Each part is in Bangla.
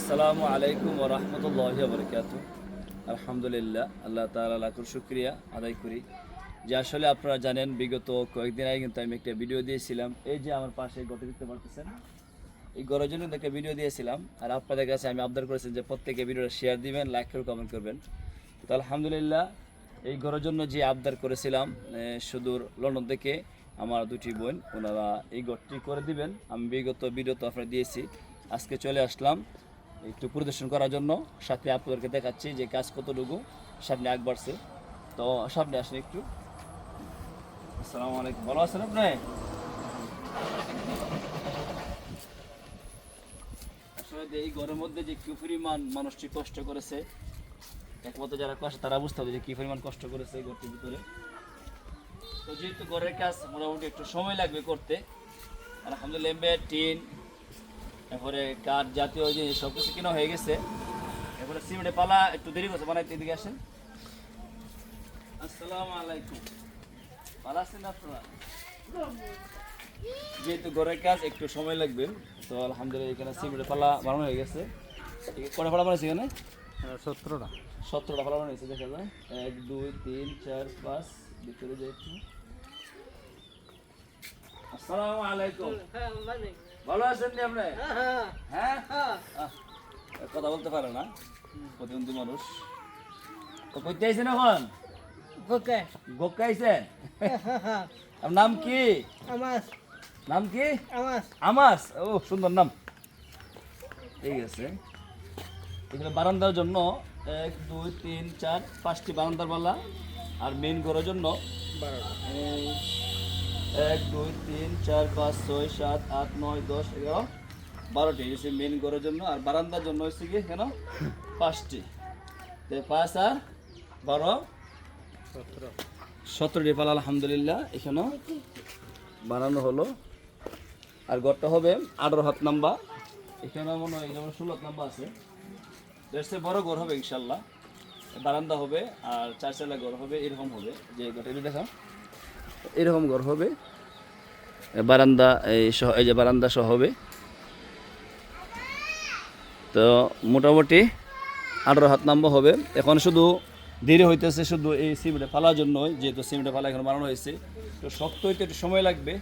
আসসালামু আলাইকুম ওরহমতুল্লাহ বরকাত আলহামদুলিল্লাহ, আল্লাহ তালা লাখুর শুক্রিয়া আদায় করি। যে আসলে আপনারা জানেন, বিগত কয়েকদিন আগে কিন্তু আমি একটা ভিডিও দিয়েছিলাম। এই যে আমার পাশে গত দেখতে পারতেছেন, এই গড়ের জন্য একটা ভিডিও দিয়েছিলাম। আর আপনাদের কাছে আমি আবদার করেছেন যে প্রত্যেকে ভিডিওটা শেয়ার দিবেন লাইক করে কমেন্ট করবেন। তো আলহামদুলিল্লাহ, এই গড়ের জন্য যে আবদার করেছিলাম সুদূর লন্ডন থেকে আমার দুটি বোন, ওনারা এই গড়টি করে দিবেন। আমি বিগত ভিডিও তো আপনারা দিয়েছি। আজকে চলে আসলাম। একটু পরিদর্শন করার জন্য সাথে আপনাদেরকে দেখাচ্ছি যে কাজ কতটুকু সামনে আগ বাড়ছে। তো সামনে আসেন একটু। আসসালামু আলাইকুম। ভালো আছেন আপনি? আসলে এই ঘরের মধ্যে যে কি পরিমাণ মানুষটি কষ্ট করেছে, একমাত্র যারা কষ্ট তারা বুঝতে হবে যে কি পরিমাণ কষ্ট করেছে এই ঘরটির ভিতরে। তো যেহেতু ঘরের কাজ মোটামুটি একটু সময় লাগবে করতে, আলহামদুলিল্লাহ টিন এরপরে কাঠ জাতীয় জিনিস সব কিছু কেনা হয়ে গেছে। এরপরে সিমেন্টের পালা একটু দেরি করছে বানাইতে এদিকে আসেন। আসসালামু আলাইকুম। ভালো আছেন আপনারা? যেহেতু ঘরের কাজ একটু সময় লাগবে তো আলহামদুলিল্লাহ এখানে সিমেন্টের পালা বানানো হয়ে গেছে। কটা পালা বানাইছে এখানে? সতেরোটা। সতেরোটা পালা বানাইছে দেখা যায়। এক দুই তিন চার পাঁচ ভিতরে যে একটু। আসসালামু আলাইকুম। ভালো আছেন নি আপনি? হ্যাঁ কথা বলতে পারে না প্রতিবন্ধী মানুষ। তো করতে আইছেন এখন? গোক্কা আইছেন? আপনার নাম কি? আমার। নাম কি? আমার। আমাস ও সুন্দর নাম। ঠিক আছে। এখানে বারান্দার জন্য এক দুই তিন চার পাঁচটি বারান্দার বালা আর মেন ঘরের জন্য বারোটা এক দুই তিন চার পাঁচ ছয় সাত আট নয় দশ এগারো বারোটি। হচ্ছে মেন ঘরের জন্য। আর বারান্দার জন্য হচ্ছে কি? কেন? পাঁচটি। তো পাঁচ আর বারো? সতেরো। সতেরোটি পালা আলহামদুলিল্লাহ। এখানেও বানানো হলো। আর ঘরটা হবে আঠারো হাত নাম্বার। এখানে মনে হয় যেমন ষোলো হাত নাম্বার আছে। চেয়ে বড় ঘর হবে ইনশাল্লাহ। বারান্দা হবে আর চার চালা ঘর হবে এরকম হবে। যে ঘরটা এটা দেখা এরকম ঘর হবে। বারান্দা এই সহ এই যে বারান্দা সহ হবে। তো মোটামুটি আঠারো হাত নাম্বার হবে। এখন শুধু দেরি হইতেছে শুধু এই সিমেন্টে ফালার জন্যই, যেহেতু সিমেন্টে ফালা এখন বানানো হয়েছে। তো শক্ত হইতে একটু সময় লাগবে।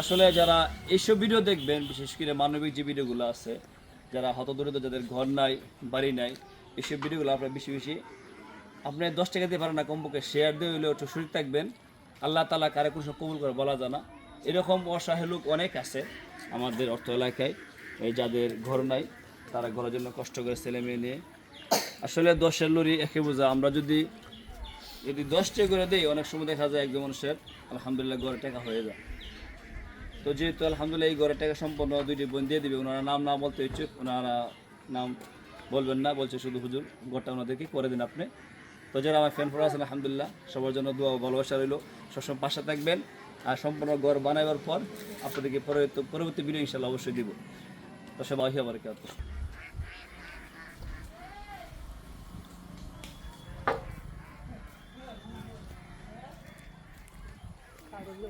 আসলে যারা এইসব ভিডিও দেখবেন, বিশেষ করে মানবিক যে ভিডিওগুলো আছে, যারা হতদরিদ্র, যাদের ঘর নাই, বাড়ি নাই, এইসব ভিডিওগুলো আপনারা বেশি বেশি আপনি দশ টাকা দিয়ে পারেন না, কমপক্ষে শেয়ার দিয়ে হইলেও একটু সুযোগ থাকবেন। আল্লাহ তালা কারে কোনো কবুল করে বলা যায় না। এরকম অসহায় লোক অনেক আছে আমাদের অর্থ এলাকায়, এই যাদের ঘর নাই, তারা ঘরের জন্য কষ্ট করে ছেলে মেয়ে নিয়ে। আসলে দশের লরি একে বোঝা, আমরা যদি যদি দশটি করে দেই, অনেক সময় দেখা যায় একজন মানুষের, আলহামদুলিল্লাহ ঘরে টাকা হয়ে যায়। তো যেহেতু আলহামদুলিল্লাহ এই ঘরের টাকা সম্পন্ন দুইটি বোন দিয়ে দিবে, ওনারা নাম না বলতে ইচ্ছুক, ওনারা নাম বলবেন না, বলছে শুধু হুজুর, ঘরটা ওনাদেরকে করে দিন আপনি। তো যারা আমার ফ্যান ফোর আছেন, আলহামদুলিল্লাহ, সবার জন্য দোয়া ভালোবাসা রইল। সবসময় পাশে থাকবেন আর সম্পূর্ণ ঘর বানাবার পর আপনাদেরকে পরবর্তী ভিডিও ইনশাল্লাহ অবশ্যই দিব। তো সবাই আবার কে কারোগুলো